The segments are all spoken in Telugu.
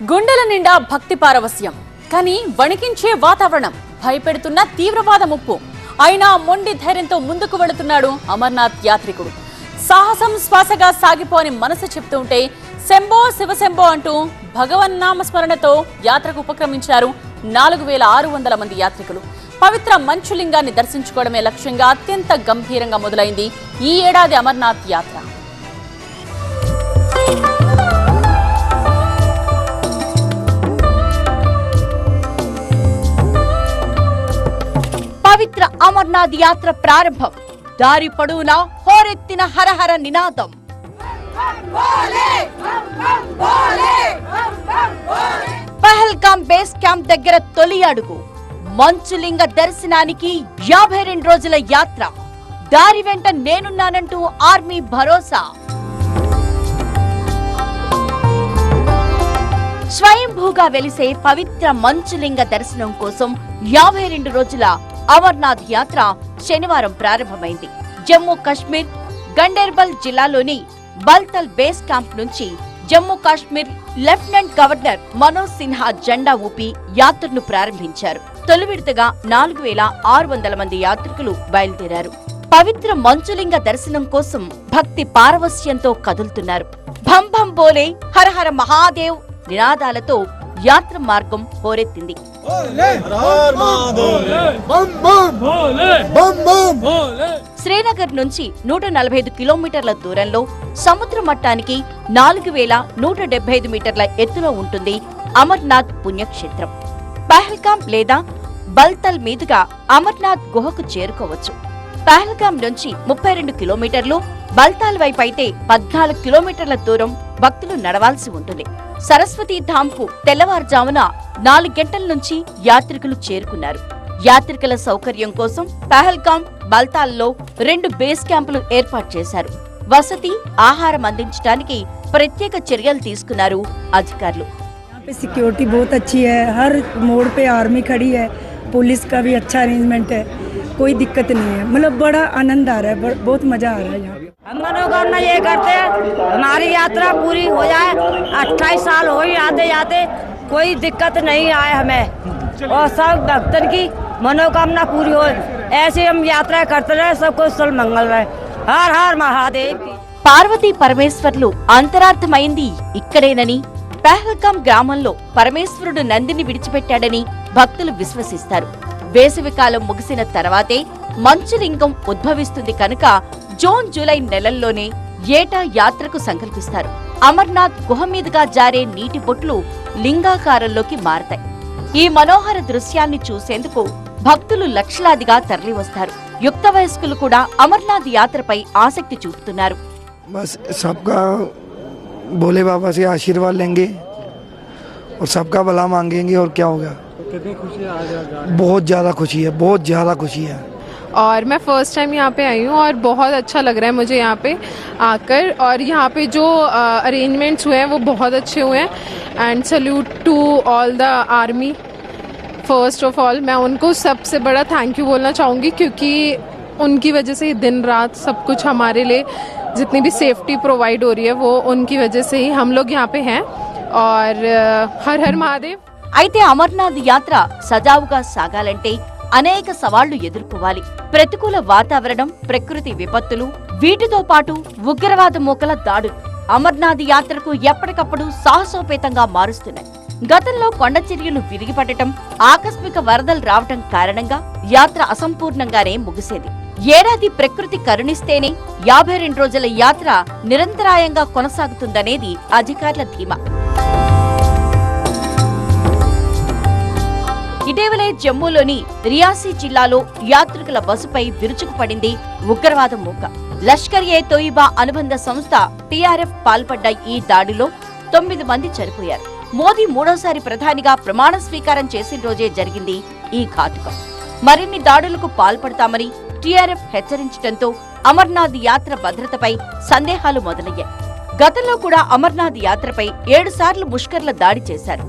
గుండెల నిండా భక్తి పారవస్యం కానీ వణికించే వాతావరణం భయపెడుతున్న తీవ్రవాద ముప్పు. అయినా మొండి ధైర్యంతో ముందుకు వెళుతున్నాడు అమర్నాథ్ యాత్రికుడు. సాహసం శ్వాసగా సాగిపోని మనసు చెప్తూ ఉంటే శంభో శివశంభో అంటూ భగవన్నామ స్మరణతో యాత్రకు ఉపక్రమించారు నాలుగు వేల ఆరు వందల మంది యాత్రికులు. పవిత్ర మంచులింగాన్ని దర్శించుకోవడమే లక్ష్యంగా అత్యంత గంభీరంగా మొదలైంది ఈ ఏడాది అమర్నాథ్ యాత్ర. అమర్నాథ్ యాత్ర ప్రారంభం. దారి పొడవునా హోరెత్తిన హరహర నినాదం. పహల్గాం బేస్ క్యాంప్ దగ్గర తొలి అడుగు. మంచులింగ దర్శనానికి యాభై రెండు రోజుల యాత్ర. దారి వెంట నేనున్నానంటూ ఆర్మీ భరోసా. స్వయంభూగా వెలిసే పవిత్ర మంచులింగ దర్శనం కోసం యాభై రెండు రోజుల అమర్నాథ్ యాత్ర శనివారం ప్రారంభమైంది. జమ్మూ కాశ్మీర్ గండేర్బల్ జిల్లాలోని బల్తల్ బేస్ క్యాంప్ నుంచి జమ్మూ కాశ్మీర్ లెఫ్టినెంట్ గవర్నర్ మనోజ్ సిన్హా జెండా ఊపి యాత్రను ప్రారంభించారు. తొలి విడతగా నాలుగు వేల ఆరు వందల మంది యాత్రికులు బయలుదేరారు. పవిత్ర మంచులింగ దర్శనం కోసం భక్తి పారవస్యంతో కదులుతున్నారు. భం భం బోలే హర హర మహాదేవ్ నినాదాలతో యాత్ర మార్గం హోరెత్తింది. శ్రీనగర్ నుంచి నూట నలభై ఐదు కిలోమీటర్ల దూరంలో సముద్ర మట్టానికి నాలుగు వేల నూట డెబ్బై ఐదు మీటర్ల ఎత్తులో ఉంటుంది అమర్నాథ్ పుణ్యక్షేత్రం. పహల్గాం లేదా బల్తల్ మీదుగా అమర్నాథ్ గుహకు చేరుకోవచ్చు. పహల్గాం నుంచి ముప్పై రెండు కిలోమీటర్లు బల్తాల్ వైపు అయితే పద్నాలుగు కిలోమీటర్ల దూరం భక్తులు నడవాల్సి ఉంటుంది సరస్వతి ధామ్కు తెల్లవారుజామున నాలుగు గంటల నుంచి యాత్రికులు చేరుకున్నారు యాత్రికుల సౌకర్యం కోసం పహల్గాం బల్తాల్లో రెండు బేస్ క్యాంపులు ఏర్పాటు చేశారు వసతి ఆహారం అందించడానికి ప్రత్యేక చర్యలు తీసుకున్నారు అధికారులు यहाँ पे सिक्योरिटी बहुत अच्छी है हर मोड़ पे आर्मी खड़ी है पुलिस का भी अच्छा अरेंजमेंट है कोई दिक्कत नहीं है मतलब बड़ा आनंद आ रहा है ब- बहुत मज़ा आ रहा है यहाँ पे हम मनोकामना ये करते हैं हमारी यात्रा पूरी हो जाए अट्ठाईस साल हो ही आते जाते कोई दिक्कत नहीं आए हमें और सब भक्तन की मनोकामना पूरी हो ऐसे हम यात्रा करते रहे सबको सल मंगल रहे हर हर महादेव की పార్వతీ పరమేశ్వర్లు అంతరార్థమైంది ఇక్కడేనని పెహల్గాం గ్రామంలో పరమేశ్వరుడు నందిని విడిచిపెట్టాడని భక్తులు విశ్వసిస్తారు వేసవికాలం ముగిసిన తర్వాతే మంచులింగం ఉద్భవిస్తుంది కనుక జూన్ జూలై నెలల్లోనే ఏటా యాత్రకు సంకల్పిస్తారు అమర్నాథ్ గుహ మీదుగా జారే నీటి బొట్లు లింగాకారంలోకి మారతాయి ఈ మనోహర దృశ్యాన్ని చూసేందుకు భక్తులు లక్షలాదిగా తరలివస్తారు యుక్త వయస్కులు కూడా అమర్నాథ్ యాత్రపై ఆసక్తి చూపుతున్నారు बस सबका भोले बाबा से आशीर्वाद लेंगे और सबका भला मांगेंगे और क्या होगा बहुत ज़्यादा खुशी है बहुत ज़्यादा खुशी है और मैं फ़र्स्ट टाइम यहाँ पे आई हूँ और बहुत अच्छा लग रहा है मुझे यहाँ पे आकर और यहाँ पे जो अरेंजमेंट्स हुए हैं वो बहुत अच्छे हुए हैं and salute to all the army first of all मैं उनको सबसे बड़ा थैंक यू बोलना चाहूँगी क्योंकि उनकी वजह से ही दिन रात सब कुछ हमारे लिए जितनी भी सेफ्टी प्रोवाइड हो रही है वो उनकी वजह से ही हम लोग यहाँ पे हैं और अ, हर हर महादेव అయితే అమర్నాథ్ యాత్ర సజావుగా సాగాలంటే అనేక సవాళ్ళు ఎదుర్కోవాలి. ప్రతికూల వాతావరణం ప్రకృతి విపత్తులు వీటితో పాటు ఉగ్రవాద మూకల దాడులు అమర్నాథ్ యాత్రకు ఎప్పటికప్పుడు సాహసోపేతంగా మారుస్తున్నాయి. గతంలో కొండ చర్యలు విరిగిపడటం ఆకస్మిక వరదలు రావటం కారణంగా యాత్ర అసంపూర్ణంగానే ముగిసేది. ఏడాది ప్రకృతి కరుణిస్తేనే యాభై రెండు రోజుల యాత్ర నిరంతరాయంగా కొనసాగుతుందనేది అధికారుల ధీమా. ఇటీవలే జమ్మూలోని రియాసీ జిల్లాలో యాత్రికుల బస్సుపై విరుచుకుపడింది ఉగ్రవాద మూక. లష్కర్ ఏ తోయిబా అనుబంధ సంస్థ టీఆర్ఎఫ్ పాల్పడ్డ ఈ దాడిలో తొమ్మిది మంది చనిపోయారు. మోదీ మూడోసారి ప్రధానిగా ప్రమాణ స్వీకారం చేసిన రోజే జరిగింది ఈ ఘాతుకం. మరిన్ని దాడులకు పాల్పడతామని టీఆర్ఎఫ్ హెచ్చరించడంతో అమర్నాథ్ యాత్ర భద్రతపై సందేహాలు మొదలయ్యాయి. గతంలో కూడా అమర్నాథ్ యాత్రపై ఏడు సార్లు ముష్కర్ల దాడి చేశారు.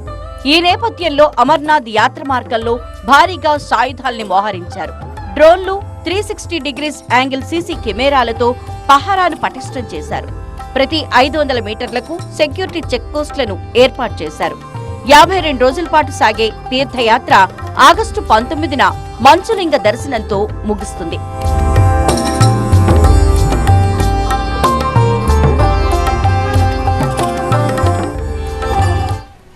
ఈ నేపథ్యంలో అమర్నాథ్ యాత్ర మార్గంలో భారీగా సాయుధాల్ని మోహరించారు. డ్రోన్లు three sixty degrees angle CC కెమెరాలతో పహారాను పటిష్టం చేశారు. ప్రతి ఐదు వందల మీటర్లకు సెక్యూరిటీ చెక్ పోస్టులను ఏర్పాటు చేశారు. యాభై రెండు రోజుల పాటు సాగే తీర్థయాత్ర ఆగస్టు పంతొమ్మిదిన మంచులింగ దర్శనంతో ముగుస్తుంది.